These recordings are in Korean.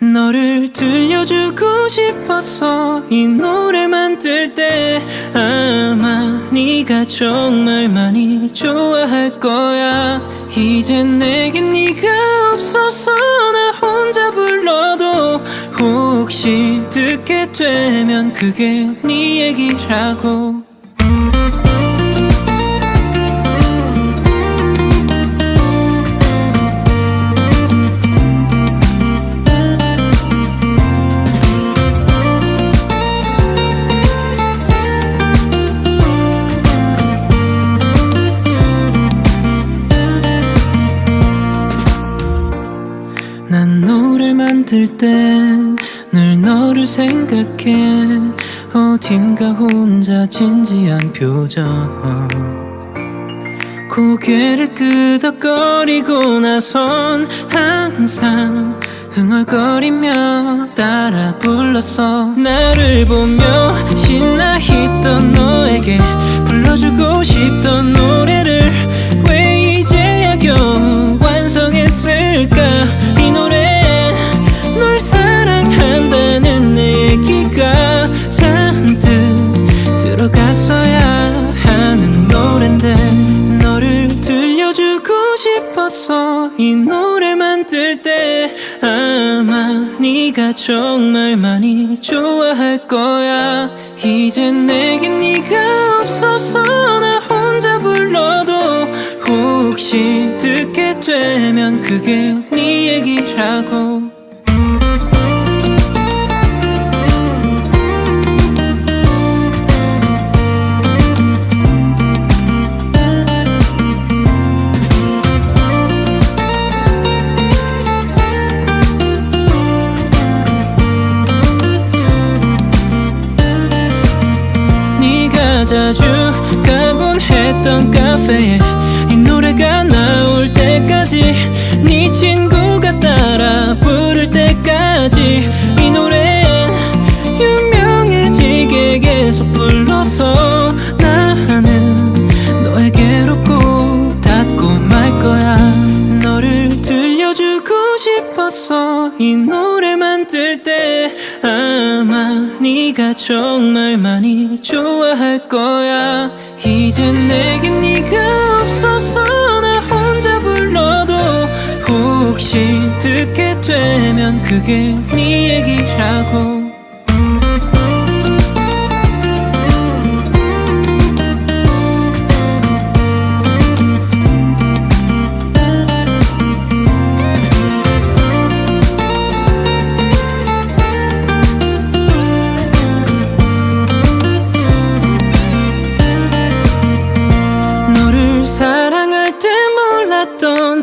너를 들려주고 싶었어 이 노래를 만들 때 아마 네가 정말 많이 좋아할 거야. 이젠 내겐 네가 없어서 나 혼자 불러도 혹시 듣게 되면 그게 네 얘기라고 난 노래 만들 땐 늘 너를 생각해. 어딘가 혼자 진지한 표정. 고개를 끄덕거리고 나선 항상 흥얼거리며 따라 불렀어. 나를 보며 신나 있던 너에게 불러주고 싶던 노래 싶었어. 이 노래를 만들 때 아마 네가 정말 많이 좋아할 거야. 이젠 내겐 네가 없어서 나 혼자 불러도 혹시 듣게 되면 그게 네 얘기라고 자주 가곤 했던 카페에 이 노래가 나올 때까지 네 친구가 따라 부를 때까지 이 노래는 유명해지게 계속 불러서 나는 너에게로 꼭 닿고 말 거야. 너를 들려주고 싶었어 이 노래를 만들 때 아마 네가 정말 많이 좋아할 거야. 이젠 내겐 네가 없어서 나 혼자 불러도 혹시 듣게 되면 그게 네 얘기라고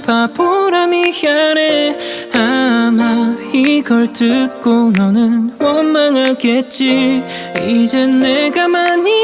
바보라 미안해. 아마 이걸 듣고 너는 원망하겠지. 이젠 내가 많이